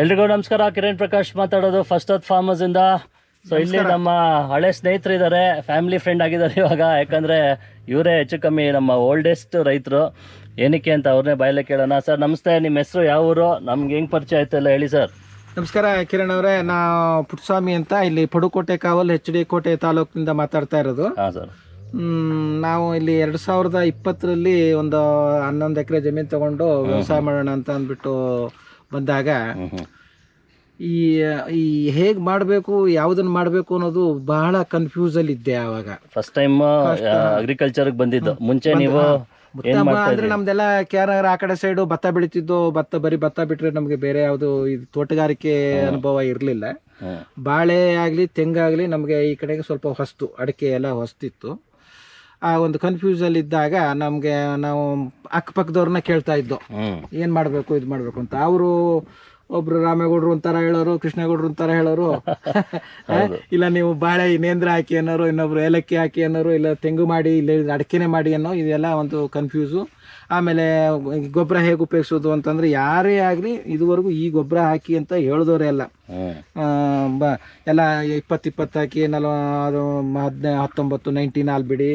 ಎಲ್ರಿಗೂ ನಮಸ್ಕಾರ. ಕಿರಣ್ ಪ್ರಕಾಶ್ ಮಾತಾಡೋದು ಫಸ್ಟ್ ಅತ್ ಫಾರ್ಮರ್ಸ್ ಇಂದ. ಸೊ ಇಲ್ಲಿ ನಮ್ಮ ಹಳೆ ಸ್ನೇಹಿತರು ಇದ್ದಾರೆ ಫ್ಯಾಮಿಲಿ ಫ್ರೆಂಡ್ ಆಗಿದ್ದಾರೆ ಇವಾಗ. ಯಾಕಂದ್ರೆ ಇವರೇ ಹೆಚ್ಚು ಕಮ್ಮಿ ನಮ್ಮ ಓಲ್ಡೆಸ್ಟ್ ರೈತರು. ಏನಕ್ಕೆ ಅಂತ ಅವ್ರನ್ನೇ ಬಾಯಲ್ಲೇ ಕೇಳೋಣ. ಸರ್ ನಮಸ್ತೆ. ನಿಮ್ಮ ಹೆಸರು ಯಾವ ಊರು? ನಮ್ಗೆ ಹೆಂಗ್ ಪರಿಚಯ ಆಯ್ತು ಎಲ್ಲ ಹೇಳಿ ಸರ್ ನಮಸ್ಕಾರ ಕಿರಣ್ ಅವರೇ. ನಾ ಪುಟ್ಟಸ್ವಾಮಿ ಅಂತ ಇಲ್ಲಿ ಪಡುಕೋಟೆ ಕಾವಲ್ ಎಚ್ ಡಿ ಕೋಟೆ ತಾಲೂಕಿನಿಂದ ಮಾತಾಡ್ತಾ ಇರೋದು. ಹಾ ಸರ್ ನಾವು ಇಲ್ಲಿ ಎರಡು ಸಾವಿರದ ಇಪ್ಪತ್ತರಲ್ಲಿ ಒಂದು ಹನ್ನೊಂದು ಎಕರೆ ಜಮೀನು ತಗೊಂಡು ವ್ಯವಸಾಯ ಮಾಡೋಣ ಅಂತ ಅಂದ್ಬಿಟ್ಟು ಬಂದಾಗ ಈ ಈ ಹೇಗೆ ಮಾಡಬೇಕು ಯಾವ್ದನ್ ಮಾಡಬೇಕು ಅನ್ನೋದು ಬಹಳ ಕನ್ಫ್ಯೂಸ್ ಅಲ್ಲಿ ಇದ್ದೆ ಆವಾಗ ಫಸ್ಟ್ ಟೈಮ್ ಅಗ್ರಿಕಲ್ಚರ್ಗೆ ಬಂದಿದ್ದು. ಮುಂಚೆ ನೀವು ಅಂದ್ರೆ ನಮ್ದೆಲ್ಲ ಕೇರಳ ಆ ಕಡೆ ಸೈಡು ಭತ್ತ ಬೆಳಿತಿದ್ದು. ಭತ್ತ ಬರಿ ಭತ್ತ ಬಿಟ್ರೆ ನಮಗೆ ಬೇರೆ ಯಾವುದು ಇದು ತೋಟಗಾರಿಕೆ ಅನುಭವ ಇರಲಿಲ್ಲ. ಬಾಳೆ ಆಗಲಿ ತೆಂಗಾಗಲಿ ನಮಗೆ ಈ ಕಡೆಗೆ ಸ್ವಲ್ಪ ಹೊಸ್ತು ಅಡಿಕೆ ಎಲ್ಲ ಹೊಸ್ತಿತ್ತು. ಆ ಒಂದು ಕನ್ಫ್ಯೂಸಲ್ಲಿ ಇದ್ದಾಗ ನಮಗೆ ನಾವು ಅಕ್ಕಪಕ್ಕದವ್ರನ್ನ ಕೇಳ್ತಾ ಇದ್ದೋ. ಏನು ಮಾಡಬೇಕು ಇದು ಮಾಡಬೇಕು ಅಂತ. ಅವರು ಒಬ್ರು ರಾಮೇಗೌಡರು ಒಂಥರ ಹೇಳೋರು ಕೃಷ್ಣೇಗೌಡರು ಒಂಥರ ಹೇಳೋರು. ಇಲ್ಲ ನೀವು ಬಾಳೆ ನೇಂದ್ರ ಹಾಕಿ ಅನ್ನೋರು ಇನ್ನೊಬ್ರು ಏಲಕ್ಕಿ ಹಾಕಿ ಅನ್ನೋರು ಇಲ್ಲ ತೆಂಗು ಮಾಡಿ ಇಲ್ಲ ಅಡಿಕೆನೆ ಮಾಡಿ ಅನ್ನೋ ಇದೆಲ್ಲ ಒಂದು ಕನ್ಫ್ಯೂಸು ಆಮೇಲೆ ಗೊಬ್ಬರ ಹೇಗೆ ಉಪಯೋಗಿಸೋದು ಅಂತಂದ್ರೆ ಯಾರೇ ಆಗಲಿ ಇದುವರೆಗೂ ಈ ಗೊಬ್ಬರ ಹಾಕಿ ಅಂತ ಹೇಳಿದವರೇ ಅಲ್ಲ. ಬ ಎಲ್ಲ ಇಪ್ಪತ್ತು ಇಪ್ಪತ್ತು ಹಾಕಿ ನಲ್ವ ಅದು ಹದಿನೈ ಹತ್ತೊಂಬತ್ತು ನೈನ್ಟೀನ್ ನಾಲ್ಕು ಬಿಡಿ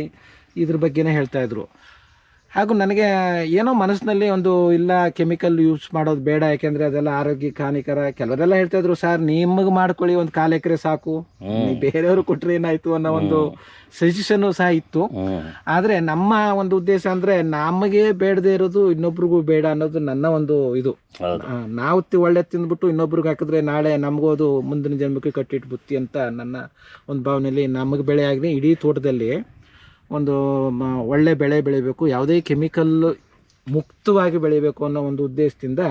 ಇದ್ರ ಬಗ್ಗೆನೇ ಹೇಳ್ತಾ ಇದ್ರು. ಹಾಗೂ ನನಗೆ ಏನೋ ಮನಸ್ಸಿನಲ್ಲಿ ಒಂದು ಇಲ್ಲ ಕೆಮಿಕಲ್ ಯೂಸ್ ಮಾಡೋದು ಬೇಡ ಯಾಕೆಂದ್ರೆ ಅದೆಲ್ಲ ಆರೋಗ್ಯಕ್ಕೆ ಹಾನಿಕರ. ಕೆಲವರೆಲ್ಲ ಹೇಳ್ತಾ ಇದ್ರು ಸರ್ ನಿಮಗೆ ಮಾಡ್ಕೊಳ್ಳಿ ಒಂದು ಕಾಲು ಎಕರೆ ಸಾಕು. ಬೇರೆಯವರು ಕೊಟ್ರೆ ಏನಾಯ್ತು ಅನ್ನೋ ಒಂದು ಸಜೆಷನ್ನು ಸಹ ಇತ್ತು. ಆದರೆ ನಮ್ಮ ಒಂದು ಉದ್ದೇಶ ಅಂದರೆ ನಮಗೆ ಬೇಡದೇ ಇರೋದು ಇನ್ನೊಬ್ರಿಗೂ ಬೇಡ ಅನ್ನೋದು ನನ್ನ ಒಂದು ಇದು. ನಾವು ಒಳ್ಳೆ ತಿಂದ್ಬಿಟ್ಟು ಇನ್ನೊಬ್ರಿಗೆ ಹಾಕಿದ್ರೆ ನಾಳೆ ನಮಗೂ ಅದು ಮುಂದಿನ ಜನ್ಮಕ್ಕೆ ಕಟ್ಟಿಟ್ಟು ಬುತ್ತಿ ಅಂತ ನನ್ನ ಒಂದು ಭಾವನೆಯಲ್ಲಿ ನಮಗೆ ಬೆಳೆ ಆಗಲಿ ಇಡೀ ತೋಟದಲ್ಲಿ ಒಂದು ಒಳ್ಳೆ ಬೆಳೆ ಬೆಳಿಬೇಕು ಯಾವುದೇ ಕೆಮಿಕಲ್ ಮುಕ್ತವಾಗಿ ಬೆಳಿಬೇಕು ಅನ್ನೋ ಒಂದು ಉದ್ದೇಶದಿಂದ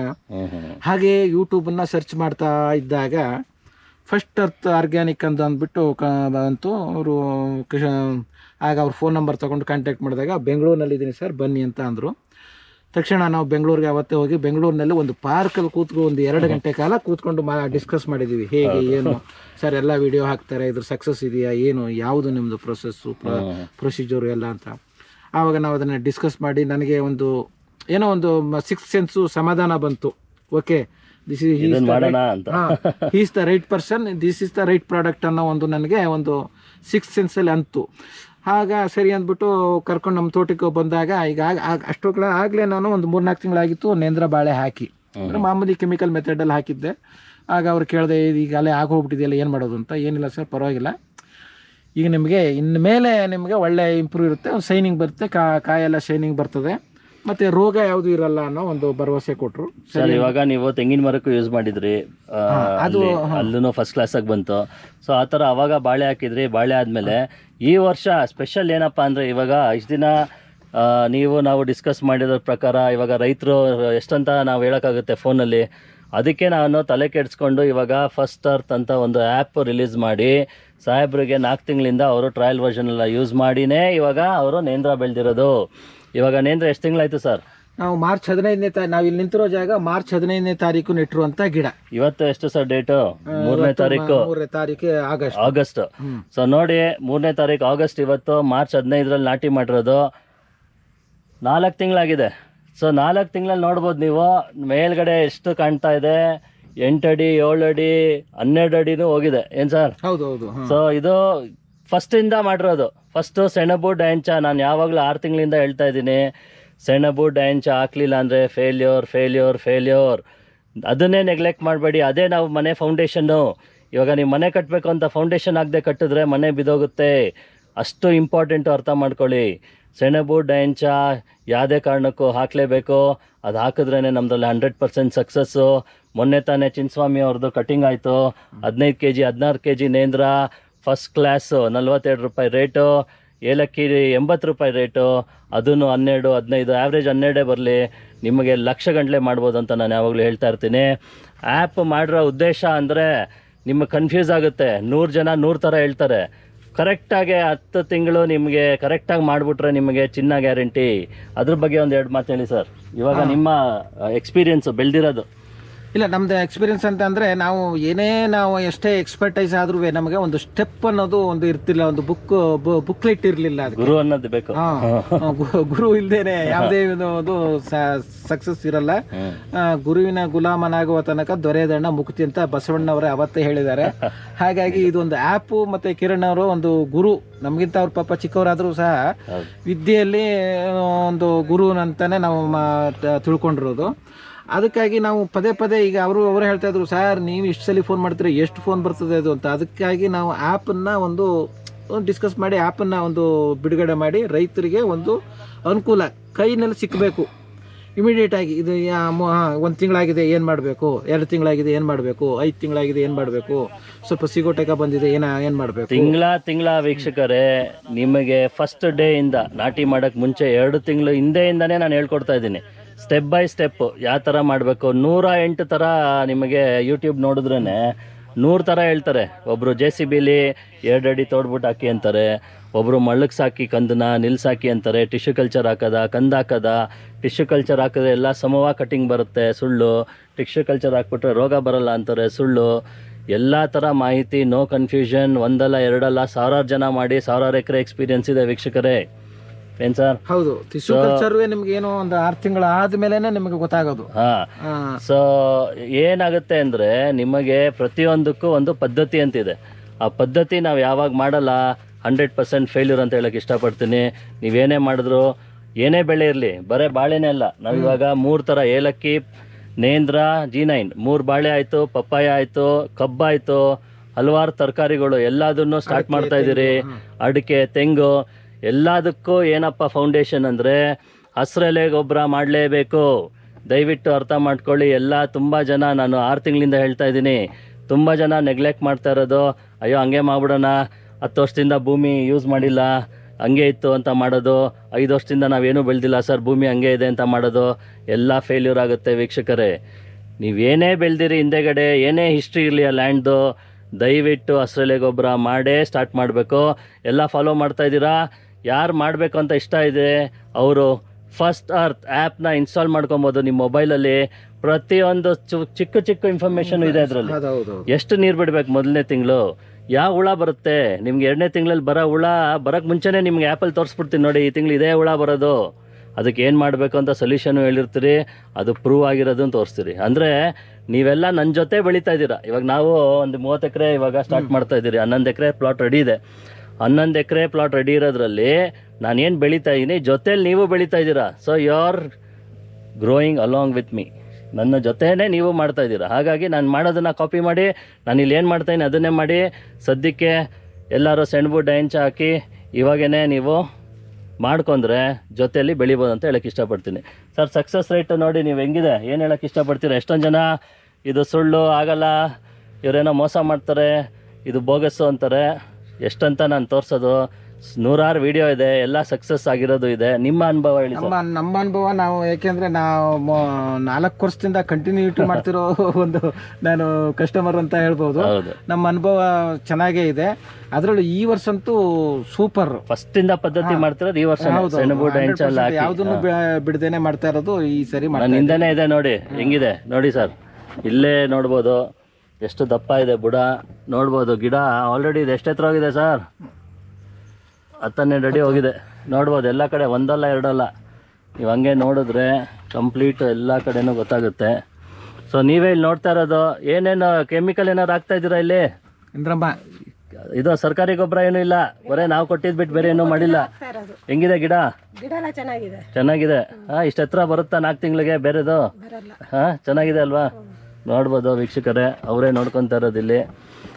ಹಾಗೆ ಯೂಟ್ಯೂಬನ್ನು ಸರ್ಚ್ ಮಾಡ್ತಾ ಇದ್ದಾಗ ಫಸ್ಟ್ ಅರ್ತ್ ಆರ್ಗ್ಯಾನಿಕ್ ಅಂತ ಅಂದ್ಬಿಟ್ಟು ಕ ಬಂತು. ಅವರು ಆಗ ಅವ್ರ ಫೋನ್ ನಂಬರ್ ತೊಗೊಂಡು ಕಾಂಟ್ಯಾಕ್ಟ್ ಮಾಡಿದಾಗ ಬೆಂಗಳೂರಿನಲ್ಲಿದ್ದೀನಿ ಸರ್ ಬನ್ನಿ ಅಂತ ಅಂದರು. ತಕ್ಷಣ ನಾವು ಬೆಂಗಳೂರಿಗೆ ಅವತ್ತೇ ಹೋಗಿ ಬೆಂಗಳೂರಿನಲ್ಲಿ ಒಂದು ಪಾರ್ಕಲ್ಲಿ ಕೂತ್ಕೊಂಡು ಒಂದು ಎರಡು ಗಂಟೆ ಕಾಲ ಕೂತ್ಕೊಂಡು ಮಾ ಡಿಸ್ಕಸ್ ಮಾಡಿದ್ದೀವಿ ಹೇಗೆ ಏನು? ಸರ್ ಎಲ್ಲ ವಿಡಿಯೋ ಹಾಕ್ತಾರೆ. ಇದ್ರ ಸಕ್ಸಸ್ ಇದೆಯಾ? ಏನು? ಯಾವುದು ನಿಮ್ಮದು ಪ್ರೊಸೆಸ್ಸು ಪ್ರೊಸೀಜರ್ ಎಲ್ಲ ಅಂತ. ಆವಾಗ ನಾವು ಅದನ್ನು ಡಿಸ್ಕಸ್ ಮಾಡಿ ನನಗೆ ಒಂದು ಏನೋ ಒಂದು ಸಿಕ್ಸ್ ಸೆನ್ಸು ಸಮಾಧಾನ ಬಂತು. Okay this is the right person this is the right product ಅನ್ನೋ ಒಂದು ನನಗೆ ಒಂದು ಸಿಕ್ಸ್ ಸೆನ್ಸಲ್ಲಿ ಅಂತು. ಆಗ ಸರಿ ಅಂದ್ಬಿಟ್ಟು ಕರ್ಕೊಂಡು ನಮ್ಮ ತೋಟಕ್ಕೆ ಬಂದಾಗ ಈಗ ಆಗ- ಆಗ ಅಷ್ಟೊಗ್ಲ ಆಗಲೇ ನಾನು ಒಂದು ಮೂರ್ನಾಲ್ಕು ತಿಂಗಳಾಗಿತ್ತು ನೇಂದ್ರ ಬಾಳೆ ಹಾಕಿ. ಅಂದರೆ ಮಾಮೂಲಿ ಕೆಮಿಕಲ್ ಮೆಥಡಲ್ಲಿ ಹಾಕಿದ್ದೆ. ಆಗ ಅವ್ರು ಕೇಳಿದೆ ಈಗ ಅಲ್ಲೇ ಆಗೋಗ್ಬಿಟ್ಟಿದೆಯಲ್ಲ ಏನು ಮಾಡೋದು? ಅಂತ. ಏನಿಲ್ಲ ಸರ್ ಪರವಾಗಿಲ್ಲ. ಈಗ ನಿಮಗೆ ಇನ್ನು ಮೇಲೆ ನಿಮಗೆ ಒಳ್ಳೆ ಇಂಪ್ರೂವ್ ಇರುತ್ತೆ. ಒಂದು ಶೈನಿಂಗ್ ಬರುತ್ತೆ. ಕಾ ಕಾಯೆಲ್ಲ ಶೈನಿಂಗ್ ಬರ್ತದೆ. ಮತ್ತು ರೋಗ ಯಾವುದು ಇರಲ್ಲ ಅನ್ನೋ ಒಂದು ಭರವಸೆ ಕೊಟ್ರು. ಸರ್ ಇವಾಗ ನೀವು ತೆಂಗಿನ ಮರಕ್ಕೂ ಯೂಸ್ ಮಾಡಿದ್ರಿ. ಅದು ಅಲ್ಲೂ ಫಸ್ಟ್ ಕ್ಲಾಸ್ ಆಗಿ ಬಂತು. ಸೊ ಆ ಥರ ಅವಾಗ ಬಾಳೆ ಹಾಕಿದ್ರಿ ಬಾಳೆ ಆದ್ಮೇಲೆ ಈ ವರ್ಷ ಸ್ಪೆಷಲ್ ಏನಪ್ಪಾ ಅಂದ್ರೆ ಇವಾಗ ಇಷ್ಟು ದಿನ ನೀವು ನಾವು ಡಿಸ್ಕಸ್ ಮಾಡಿದ್ರ ಪ್ರಕಾರ ಇವಾಗ ರೈತರು ಎಷ್ಟಂತ ನಾವು ಹೇಳೋಕ್ಕಾಗುತ್ತೆ ಫೋನಲ್ಲಿ ಅದಕ್ಕೆ ನಾನು ತಲೆ ಕೆಡಿಸ್ಕೊಂಡು ಇವಾಗ ಫಸ್ಟ್ ಅರ್ತ್ ಅಂತ ಒಂದು ಆ್ಯಪ್ ರಿಲೀಸ್ ಮಾಡಿ ಸಾಹೇಬ್ರಿಗೆ ನಾಲ್ಕು ತಿಂಗಳಿಂದ ಅವರು ಟ್ರಯಲ್ ವರ್ಷನ್ ಎಲ್ಲ ಯೂಸ್ ಮಾಡಿನೇ ಇವಾಗ ಅವರು ನೇಂದ್ರ ಬೆಳೆದಿರೋದು. ಇವಾಗ ನೇಂದ್ರ ಎಷ್ಟು ತಿಂಗಳಾಯ್ತು ಸರ್? ನಾವು ಮಾರ್ಚ್ ಹದಿನೈದನೇ ತಾರೀಕು ನಾವು ಇಲ್ಲಿ ನಿಂತಿರೋ ಜಾಗ ಮಾರ್ಚ್ ಹದಿನೈದನೇ ತಾರೀಕು ನೆಟ್ಟಿರುವಂತ ಗಿಡ. ಇವತ್ತು ಎಷ್ಟು ಸರ್ ಡೇಟ್? ಮೂರನೇ ತಾರೀಕು? ಮೂರನೇ ತಾರೀಕು ಆಗಸ್ಟ್. ಆಗಸ್ಟ್. ಸೊ ನೋಡಿ ಮೂರನೇ ತಾರೀಕು ಆಗಸ್ಟ್ ಇವತ್ತು ಮಾರ್ಚ್ ಹದಿನೈದರಲ್ಲಿ ನಾಟಿ ಮಾಡಿರೋದು. ನಾಲ್ಕು ತಿಂಗಳಾಗಿದೆ. ಸೊ ನಾಲ್ಕು ತಿಂಗಳಲ್ಲಿ ನೋಡ್ಬೋದು ನೀವು ಮೇಲ್ಗಡೆ ಎಷ್ಟು ಕಾಣ್ತಾ ಇದೆ? ಎಂಟು ಅಡಿ ಏಳು ಅಡಿ ಹನ್ನೆರಡು ಅಡಿನೂ ಹೋಗಿದೆ. ಏನು ಸರ್? ಹೌದು ಹೌದು. ಸೊ ಇದು ಫಸ್ಟಿಂದ ಮಾಡಿರೋದು. ಫಸ್ಟು ಸೆಣಬು ಡ್ಯಾಂಚ ನಾನು ಯಾವಾಗಲೂ ಆರು ತಿಂಗಳಿಂದ ಹೇಳ್ತಾ ಇದ್ದೀನಿ, ಸೆಣಬು ಡ್ಯಾಂಚ ಹಾಕ್ಲಿಲ್ಲ ಅಂದರೆ ಫೇಲ್ಯೂರ್ ಫೇಲ್ಯೂರ್ ಫೇಲ್ಯೂರ್ ಅದನ್ನೇ ನೆಗ್ಲೆಕ್ಟ್ ಮಾಡಬೇಡಿ. ಅದೇ ನಾವು ಮನೆ ಫೌಂಡೇಶನ್ನು ಇವಾಗ ನೀವು ಮನೆ ಕಟ್ಟಬೇಕು ಅಂತ ಫೌಂಡೇಶನ್ ಆಗದೆ ಕಟ್ಟಿದ್ರೆ ಮನೆ ಬಿದೋಗುತ್ತೆ. ಅಷ್ಟು ಇಂಪಾರ್ಟೆಂಟು ಅರ್ಥ ಮಾಡ್ಕೊಳ್ಳಿ. ಸೆಣಬು ಡ್ಯಾಂಚ ಯಾವುದೇ ಕಾರಣಕ್ಕೂ ಹಾಕಲೇಬೇಕು. ಅದು ಹಾಕಿದ್ರೇ ನಮ್ಮದ್ರಲ್ಲಿ ಹಂಡ್ರೆಡ್ ಪರ್ಸೆಂಟ್ ಸಕ್ಸಸ್ಸು ಮೊನ್ನೆ ತಾನೇ ಚಿನ್ಸ್ವಾಮಿ ಅವ್ರದ್ದು ಕಟಿಂಗ್ ಆಯಿತು. ಹದಿನೈದು ಕೆ ಜಿ ಹದಿನಾರು ಕೆ ಜಿ ನೇಂದ್ರ. ಫಸ್ಟ್ ಕ್ಲಾಸು ನಲ್ವತ್ತೆರಡು ರೂಪಾಯಿ ರೇಟು ಏಲಕ್ಕಿ ಎಂಬತ್ತು ರೂಪಾಯಿ ರೇಟು ಅದನ್ನು ಹನ್ನೆರಡು ಹದಿನೈದು ಆ್ಯಾವ್ರೇಜ್ ಹನ್ನೆರಡೇ ಬರಲಿ. ನಿಮಗೆ ಲಕ್ಷ ಗಂಟಲೆ ಮಾಡ್ಬೋದು ಅಂತ ನಾನು ಯಾವಾಗಲೂ ಹೇಳ್ತಾ ಇರ್ತೀನಿ. ಆ್ಯಪ್ ಮಾಡಿರೋ ಉದ್ದೇಶ ಅಂದರೆ ನಿಮಗೆ ಕನ್ಫ್ಯೂಸ್ ಆಗುತ್ತೆ. ನೂರು ಜನ ನೂರು ಥರ ಹೇಳ್ತಾರೆ. ಕರೆಕ್ಟಾಗಿ ಹತ್ತು ತಿಂಗಳು ನಿಮಗೆ ಕರೆಕ್ಟಾಗಿ ಮಾಡಿಬಿಟ್ರೆ ನಿಮಗೆ ಚಿನ್ನ ಗ್ಯಾರಂಟಿ ಅದ್ರ ಬಗ್ಗೆ ಒಂದು ಎರಡು ಮಾತು ಹೇಳಿ ಸರ್ ಇವಾಗ ನಿಮ್ಮ ಎಕ್ಸ್ಪೀರಿಯನ್ಸು ಬೆಳೆದಿರೋದು. ಇಲ್ಲ ನಮ್ದು ಎಕ್ಸ್ಪೀರಿಯನ್ಸ್ ಅಂತ ಅಂದ್ರೆ ನಾವು ಏನೇ ನಾವು ಎಷ್ಟೇ ಎಕ್ಸ್ಪರ್ಟೈಸ್ ಆದ್ರೂ ನಮಗೆ ಒಂದು ಸ್ಟೆಪ್ ಅನ್ನೋದು ಒಂದು ಇರ್ತಿಲ್ಲ ಒಂದು ಬುಕ್ ಬುಕ್ಲೆಟ್ ಇರ್ಲಿಲ್ಲ ಗುರು ಅನ್ನೋದು ಬೇಕು. ಗುರು ಇಲ್ದೇನೆ ಯಾವುದೇ ಒಂದು ಸಕ್ಸಸ್ ಇರಲ್ಲ. ಗುರುವಿನ ಗುಲಾಮನಾಗುವ ತನಕ ದೊರೆಯದಣ್ಣ ಮುಕ್ತಿ ಅಂತ ಬಸವಣ್ಣವರೇ ಅವತ್ತೇ ಹೇಳಿದ್ದಾರೆ. ಹಾಗಾಗಿ ಇದೊಂದು ಆ್ಯಪು ಮತ್ತೆ ಕಿರಣ್ ಅವರು ಒಂದು ಗುರು. ನಮಗಿಂತ ಅವ್ರ ಪಾಪ ಚಿಕ್ಕವರಾದರೂ ಸಹ ವಿದ್ಯೆಯಲ್ಲಿ ಒಂದು ಗುರು ಅಂತಾನೆ ನಾವು ತಿಳ್ಕೊಂಡಿರೋದು. ಅದಕ್ಕಾಗಿ ನಾವು ಪದೇ ಪದೇ ಈಗ ಅವರು ಅವರು ಹೇಳ್ತಾ ಇದ್ರು, ಸರ್, ನೀವು ಇಷ್ಟು ಸಲ ಫೋನ್ ಮಾಡ್ತೀರಿ? ಎಷ್ಟು ಫೋನ್ ಬರ್ತದೆ ಅದು? ಅಂತ. ಅದಕ್ಕಾಗಿ ನಾವು ಆ್ಯಪನ್ನು ಒಂದು ಡಿಸ್ಕಸ್ ಮಾಡಿ ಆ್ಯಪನ್ನು ಒಂದು ಬಿಡುಗಡೆ ಮಾಡಿ, ರೈತರಿಗೆ ಒಂದು ಅನುಕೂಲ, ಕೈನಲ್ಲಿ ಸಿಕ್ಕಬೇಕು ಇಮಿಡಿಯೇಟಾಗಿ ಇದು ಒಂದು ತಿಂಗಳಾಗಿದೆ, ಏನು ಮಾಡಬೇಕು? ಎರಡು ತಿಂಗಳಾಗಿದೆ, ಏನು ಮಾಡಬೇಕು? ಐದು ತಿಂಗಳಾಗಿದೆ, ಏನು ಮಾಡಬೇಕು? ಸ್ವಲ್ಪ ಸಿಗೋಟೆಕ ಬಂದಿದೆ, ಏನ, ಏನು ಮಾಡಬೇಕು? ತಿಂಗಳ ತಿಂಗಳ ವೀಕ್ಷಕರೇ, ನಿಮಗೆ ಫಸ್ಟ್ ಡೇ ಇಂದ ನಾಟಿ ಮಾಡೋಕ್ಕೆ ಮುಂಚೆ ಎರಡು ತಿಂಗಳು ಹಿಂದೆಯಿಂದನೇ ನಾನು ಹೇಳ್ಕೊಡ್ತಾ ಇದ್ದೀನಿ. ಸ್ಟೆಪ್ ಬೈ ಸ್ಟೆಪ್ ಯಾವ ಥರ ಮಾಡಬೇಕು? ನೂರ ಎಂಟು ಥರ ನಿಮಗೆ ಯೂಟ್ಯೂಬ್ ನೋಡಿದ್ರೇ ನೂರು ಥರ ಹೇಳ್ತಾರೆ. ಒಬ್ಬರು ಜೆ ಸಿ ಬಿಲಿ ಎರಡು ಅಡಿ ತೋಡ್ಬಿಟ್ಟು ಹಾಕಿ ಅಂತಾರೆ ಒಬ್ಬರು ಮಳ್ಳಕ್ಕೆ ಸಾಕಿ ಕಂದನ ನಿಲ್ಸಾಕಿ ಅಂತಾರೆ ಟಿಶ್ಯೂ ಕಲ್ಚರ್ ಹಾಕದ, ಕಂದು ಹಾಕದ ಟಿಶ್ಯೂ ಕಲ್ಚರ್ ಹಾಕಿದ್ರೆ ಎಲ್ಲ ಸಮವಾಗಿ ಕಟಿಂಗ್ ಬರುತ್ತೆ, ಸುಳ್ಳು. ಟಿಶ್ಯೂ ಕಲ್ಚರ್ ಹಾಕ್ಬಿಟ್ರೆ ರೋಗ ಬರಲ್ಲ ಅಂತಾರೆ, ಸುಳ್ಳು. ಎಲ್ಲ ಥರ ಮಾಹಿತಿ ನೋ ಕನ್ಫ್ಯೂಷನ್ ಒಂದಲ್ಲ ಎರಡಲ್ಲ ಸಾವಿರಾರು ಜನ ಮಾಡಿ, ಸಾವಿರಾರು ಎಕರೆ ಎಕ್ಸ್ಪೀರಿಯನ್ಸ್ ಇದೆ ವೀಕ್ಷಕರೇ. ಏನು ಸರ್? ಹೌದು ಟಿಶ್ಯೂ ಕಲ್ಚರ್ ನಿಮ್ಗೆ ಏನೋ ಒಂದು ಆರು ತಿಂಗಳು ಆದ್ಮೇಲೆ ನಿಮಗೆ ಗೊತ್ತಾಗೋದು. ಹಾ. ಸೊ ಏನಾಗುತ್ತೆ ಅಂದ್ರೆ ನಿಮಗೆ ಪ್ರತಿಯೊಂದಕ್ಕೂ ಒಂದು ಪದ್ಧತಿ ಅಂತಿದೆ. ಆ ಪದ್ಧತಿ ನಾವು ಯಾವಾಗ ಮಾಡಲ್ಲ ಹಂಡ್ರೆಡ್ ಪರ್ಸೆಂಟ್ ಫೇಲ್ಯೂರ್ ಅಂತ ಹೇಳಕ್ ಇಷ್ಟಪಡ್ತೀನಿ. ನೀವೇನೇ ಮಾಡಿದ್ರು ಏನೇ ಬೆಳೆ ಇರಲಿ ಬರೇ ಬಾಳೆನೇ ಅಲ್ಲ. ನಾವು ಇವಾಗ ಮೂರು ಥರ ಏಲಕ್ಕಿ ನೇಂದ್ರ ಜಿ ನೈನ್ ಮೂರು ಬಾಳೆ ಆಯಿತು ಪಪ್ಪಾಯ ಆಯಿತು ಕಬ್ಬಾಯಿತು ಹಲವಾರು ತರಕಾರಿಗಳು ಎಲ್ಲದನ್ನು ಸ್ಟಾರ್ಟ್ ಮಾಡ್ತಾ ಇದ್ದೀರಿ. ಅಡಿಕೆ ತೆಂಗು ಎಲ್ಲದಕ್ಕೂ ಏನಪ್ಪ ಫೌಂಡೇಶನ್ ಅಂದರೆ ಹಸ್ರೆಲೆ ಗೊಬ್ಬರ ಮಾಡಲೇಬೇಕು. ದಯವಿಟ್ಟು ಅರ್ಥ ಮಾಡ್ಕೊಳ್ಳಿ, ಎಲ್ಲ ತುಂಬ ಜನ ನಾನು ಆರು ತಿಂಗಳಿಂದ ಹೇಳ್ತಾ ಇದ್ದೀನಿ, ತುಂಬ ಜನ ನೆಗ್ಲೆಕ್ಟ್ ಮಾಡ್ತಾ ಇರೋದು. ಅಯ್ಯೋ, ಹಂಗೆ ಮಾಡ್ಬಿಡೋಣ. ಹತ್ತು ವರ್ಷದಿಂದ ಭೂಮಿ ಯೂಸ್ ಮಾಡಿಲ್ಲ, ಹಂಗೆ ಇತ್ತು ಅಂತ ಮಾಡೋದು. ಐದು ವರ್ಷದಿಂದ ನಾವೇನೂ ಬೆಳೆದಿಲ್ಲ ಸರ್, ಭೂಮಿ ಹಂಗೆ ಇದೆ ಅಂತ ಮಾಡೋದು. ಎಲ್ಲ ಫೇಲ್ಯೂರ್ ಆಗುತ್ತೆ ವೀಕ್ಷಕರೇ. ನೀವೇನೇ ಬೆಳೆದಿರಿ ಹಿಂದೆಗಡೆ, ಏನೇ ಹಿಸ್ಟ್ರಿ ಇರಲಿ ಆ ಲ್ಯಾಂಡ್ದು ದಯವಿಟ್ಟು ಹಸ್ರಲೆ ಗೊಬ್ಬರ ಮಾಡೇ ಸ್ಟಾರ್ಟ್ ಮಾಡಬೇಕು. ಎಲ್ಲ ಫಾಲೋ ಮಾಡ್ತಾ ಇದ್ದೀರಾ? ಯಾರು ಮಾಡಬೇಕು ಅಂತ ಇಷ್ಟ ಇದೆ ಅವರು ಫಸ್ಟ್ ಅರ್ತ್ ಆ್ಯಪ್ನ ಇನ್ಸ್ಟಾಲ್ ಮಾಡ್ಕೊಬೋದು ನಿಮ್ಮ ಮೊಬೈಲಲ್ಲಿ ಪ್ರತಿಯೊಂದು ಚು- ಚಿಕ್ಕ ಚಿಕ್ಕ ಇನ್ಫಾರ್ಮೇಷನ್ ಇದೆ ಅದರಲ್ಲಿ. ಎಷ್ಟು ನೀರು ಬಿಡಬೇಕು ಮೊದಲನೇ ತಿಂಗಳು? ಯಾವ ಹುಳ ಬರುತ್ತೆ? ನಿಮ್ಗೆ ಎರಡನೇ ತಿಂಗಳಲ್ಲಿ ಬರೋ ಹುಳ ಬರೋಕ್ಕೆ ಮುಂಚೆನೇ ನಿಮ್ಗೆ ಆ್ಯಪಲ್ಲಿ ತೋರಿಸ್ಬಿಡ್ತೀನಿ ನೋಡಿ ಈ ತಿಂಗಳು ಇದೇ ಹುಳ ಬರೋದು. ಅದಕ್ಕೆ ಏನು ಮಾಡಬೇಕು ಅಂತ ಸೊಲ್ಯೂಷನು ಹೇಳಿರ್ತೀರಿ ಅದು ಪ್ರೂವ್ ಆಗಿರೋದನ್ನು ತೋರಿಸ್ತೀರಿ. ಅಂದರೆ ನೀವೆಲ್ಲ ನನ್ನ ಜೊತೆ ಬೆಳೀತಾ ಇದ್ದೀರಾ. ಇವಾಗ ನಾವು ಒಂದು ಮೂವತ್ತು ಎಕರೆ ಇವಾಗ ಸ್ಟಾರ್ಟ್ ಮಾಡ್ತಾ ಇದ್ದೀರಿ. ಹನ್ನೊಂದು ಎಕರೆ ಪ್ಲಾಟ್ ರೆಡಿ ಇದೆ. ಹನ್ನೊಂದು ಎಕರೆ ಪ್ಲಾಟ್ ರೆಡಿ ಇರೋದ್ರಲ್ಲಿ ನಾನೇನು ಬೆಳೀತಾ ಇದ್ದೀನಿ ಜೊತೇಲಿ ನೀವು ಬೆಳೀತಾ ಇದ್ದೀರಾ so you are growing along with me ನನ್ನ ಜೊತೆನೇ ನೀವು ಮಾಡ್ತಾ ಇದ್ದೀರಾ ಹಾಗಾಗಿ ನಾನು ಮಾಡೋದನ್ನು ಕಾಪಿ ಮಾಡಿ, ನಾನು ಇಲ್ಲಿ ಏನು ಮಾಡ್ತಾಯಿದ್ದೀನಿ ಅದನ್ನೇ ಮಾಡಿ, ಸದ್ಯಕ್ಕೆ ಎಲ್ಲರೂ ಸೆಣ್ಬು ಡೈಂಚ ಹಾಕಿ ಇವಾಗೇ ನೀವು ಮಾಡ್ಕೊಂಡ್ರೆ ಜೊತೆಯಲ್ಲಿ ಬೆಳಿಬೋದು ಅಂತ ಹೇಳಕ್ಕೆ ಇಷ್ಟಪಡ್ತೀನಿ. ಸರ್ ಸಕ್ಸಸ್ ರೇಟ್ ನೋಡಿ ನೀವು ಹೆಂಗಿದೆ? ಏನು ಹೇಳಕ್ಕೆ ಇಷ್ಟಪಡ್ತೀರಾ? ಎಷ್ಟೊಂದು ಜನ ಇದು ಸುಳ್ಳು ಆಗಲ್ಲ, ಇವರೇನೋ ಮೋಸ ಮಾಡ್ತಾರೆ, ಇದು ಬೋಗಸ್ಸು ಅಂತಾರೆ. ಎಷ್ಟಂತ ನಾನು ತೋರಿಸೋದು ನೂರಾರು ವಿಡಿಯೋ ಇದೆ ಎಲ್ಲ ಸಕ್ಸಸ್ ಆಗಿರೋದು ಇದೆ. ನಿಮ್ಮ ಅನುಭವ ಹೇಳಿ ನಮ್ಮ ನಮ್ಮ ಅನುಭವ ನಾವು ಯಾಕೆಂದ್ರೆ ನಾವು ನಾಲ್ಕು ವರ್ಷದಿಂದ ಕಂಟಿನ್ಯೂಟಿ ಮಾಡ್ತಿರೋ ಒಂದು ನಾನು ಕಸ್ಟಮರ್ ಅಂತ ಹೇಳ್ಬೋದು. ನಮ್ಮ ಅನುಭವ ಚೆನ್ನಾಗೇ ಇದೆ. ಅದರಲ್ಲೂ ಈ ವರ್ಷ ಅಂತೂ ಸೂಪರ್ ಫಸ್ಟ್ ಇಂದ ಪದ್ಧತಿ ಮಾಡ್ತಿರೋದು ಈ ವರ್ಷ ಯಾವ್ದನ್ನು ಬಿಡದೇನೆ ಮಾಡ್ತಾ ಇರೋದು ಈ ಸರಿ ಮಾಡ್ತಾ ಇದೆ ನೋಡಿ. ಹೆಂಗಿದೆ? ನೋಡಿ ಸರ್ ಇಲ್ಲೇ ನೋಡ್ಬೋದು. ಎಷ್ಟು ದಪ್ಪ ಇದೆ ಬುಡ. ನೋಡ್ಬೋದು. ಗಿಡ ಆಲ್ರೆಡಿ ಇದು. ಎಷ್ಟು ಎತ್ತರ ಹೋಗಿದೆ ಸರ್? ಹತ್ತನ್ನೆರಡು ಅಡಿ ಹೋಗಿದೆ. ನೋಡ್ಬೋದು ಎಲ್ಲ ಕಡೆ ಒಂದಲ್ಲ ಎರಡಲ್ಲ. ನೀವು ಹಂಗೆ ನೋಡಿದ್ರೆ ಕಂಪ್ಲೀಟ್ ಎಲ್ಲ ಕಡೆನೂ ಗೊತ್ತಾಗುತ್ತೆ. ಸೊ ನೀವೇ ಇಲ್ಲಿ ನೋಡ್ತಾ ಇರೋದು ಏನೇನು ಕೆಮಿಕಲ್ ಏನಾದ್ರು ಹಾಕ್ತಾ ಇದ್ದೀರಾ ಇಲ್ಲಿ? ಇಂದ್ರಮ್ಮ ಇದು ಸರ್ಕಾರಿ ಗೊಬ್ಬರ ಏನೂ ಇಲ್ಲ. ಬರೇ ನಾವು ಕೊಟ್ಟಿದ್ದು ಬಿಟ್ಟು ಬೇರೆ ಏನೂ ಮಾಡಿಲ್ಲ. ಹೆಂಗಿದೆ ಗಿಡ? ಗಿಡ ಎಲ್ಲ ಚೆನ್ನಾಗಿದೆ. ಚೆನ್ನಾಗಿದೆ. ಹಾಂ ಇಷ್ಟು ಹತ್ರ ಬರುತ್ತಾ ನಾಲ್ಕು ತಿಂಗಳಿಗೆ ಬೇರೆದು? ಬರಲ್ಲ. ಹಾಂ ಚೆನ್ನಾಗಿದೆ ಅಲ್ವಾ? ನೋಡ್ಬೋದು ವೀಕ್ಷಕರೇ ಅವರೇ ನೋಡ್ಕೊತಾ ಇರೋದು ಇಲ್ಲಿ. ಆ,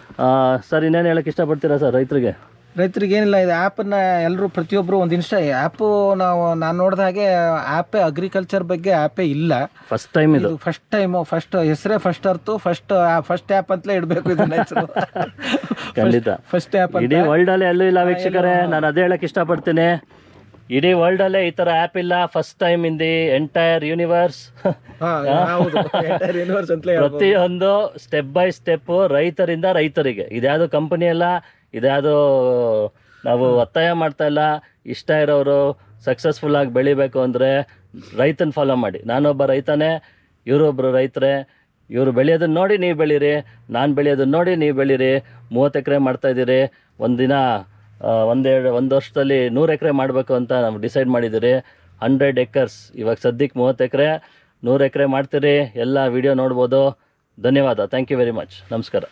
ಸರ್ ಇನ್ನೇನು ಹೇಳಕ್ಕೆ ಇಷ್ಟಪಡ್ತೀರಾ ಸರ್ ರೈತರಿಗೆ? ರೈತರಿಗೆ ಏನಿಲ್ಲ ಇದು ಆ್ಯಪನ್ನ ಎಲ್ಲರೂ ಪ್ರತಿಯೊಬ್ಬರು ಒಂದು ಇನ್ಸ್ಟಾ ಆ್ಯಪು ನಾವು ನಾನು ನೋಡಿದ ಹಾಗೆ ಆ್ಯಪೇ ಅಗ್ರಿಕಲ್ಚರ್ ಬಗ್ಗೆ ಆ್ಯಪೇ ಇಲ್ಲ. ಫಸ್ಟ್ ಟೈಮ್ ಇದು. ಫಸ್ಟ್ ಟೈಮು ಫಸ್ಟ್ ಹೆಸರೇ ಫಸ್ಟ್ ಅರ್ತು ಫಸ್ಟ್ ಫಸ್ಟ್ ಆ್ಯಪ್ ಅಂತಲೇ ಇಡಬೇಕು ಇದನ್ನ ಹೆಸರು ಖಂಡಿತ. ಫಸ್ಟ್ ಆ್ಯಪ್ ಇಡೀ ವರ್ಲ್ಡಲ್ಲಿ ಎಲ್ಲೂ ಇಲ್ಲ ವೀಕ್ಷಕರೇ. ನಾನು ಅದೇ ಹೇಳಕ್ಕೆ ಇಷ್ಟಪಡ್ತೀನಿ. ಇಡೀ ವರ್ಲ್ಡಲ್ಲೇ ಈ ತರ ಆ್ಯಪ್ ಇಲ್ಲ. First time in the entire universe. ಪ್ರತಿಯೊಂದು ಸ್ಟೆಪ್ ಬೈ ಸ್ಟೆಪ್ ರೈತರಿಂದ ರೈತರಿಗೆ. ಇದ್ಯಾವುದು ಕಂಪನಿ ಅಲ್ಲ ಇದ್ಯಾವುದು ನಾವು ಒತ್ತಾಯ ಮಾಡ್ತಾ ಇಲ್ಲ. ಇಷ್ಟ ಇರೋರು ಸಕ್ಸಸ್ಫುಲ್ ಆಗಿ ಬೆಳಿಬೇಕು ಅಂದರೆ ರೈತನ ಫಾಲೋ ಮಾಡಿ. ನಾನೊಬ್ಬ ರೈತನೇ ಇವರೊಬ್ಬರು ರೈತರೇ. ಇವರು ಬೆಳೆಯೋದನ್ನ ನೋಡಿ ನೀವು ಬೆಳೀರಿ ನಾನು ಬೆಳೆಯೋದನ್ನ ನೋಡಿ ನೀವು ಬೆಳೀರಿ. ಮೂವತ್ತು ಎಕರೆ ಮಾಡ್ತಾಯಿದ್ದೀರಿ ಒಂದಿನ ಒಂದೆರಡು, ಒಂದು ವರ್ಷದಲ್ಲಿ ನೂರು ಎಕರೆ ಮಾಡಬೇಕು ಅಂತ ನಾವು ಡಿಸೈಡ್ ಮಾಡಿದ್ದೀರಿ ಹಂಡ್ರೆಡ್ ಎಕರ್ಸ್ ಇವಾಗ ಸದ್ಯಕ್ಕೆ ಮೂವತ್ತು ಎಕರೆ. ನೂರು ಎಕರೆ ಮಾಡ್ತೀರಿ. ಎಲ್ಲ ವಿಡಿಯೋ ನೋಡ್ಬೋದು. ಧನ್ಯವಾದ. ಥ್ಯಾಂಕ್ ಯು ವೆರಿ ಮಚ್ ನಮಸ್ಕಾರ.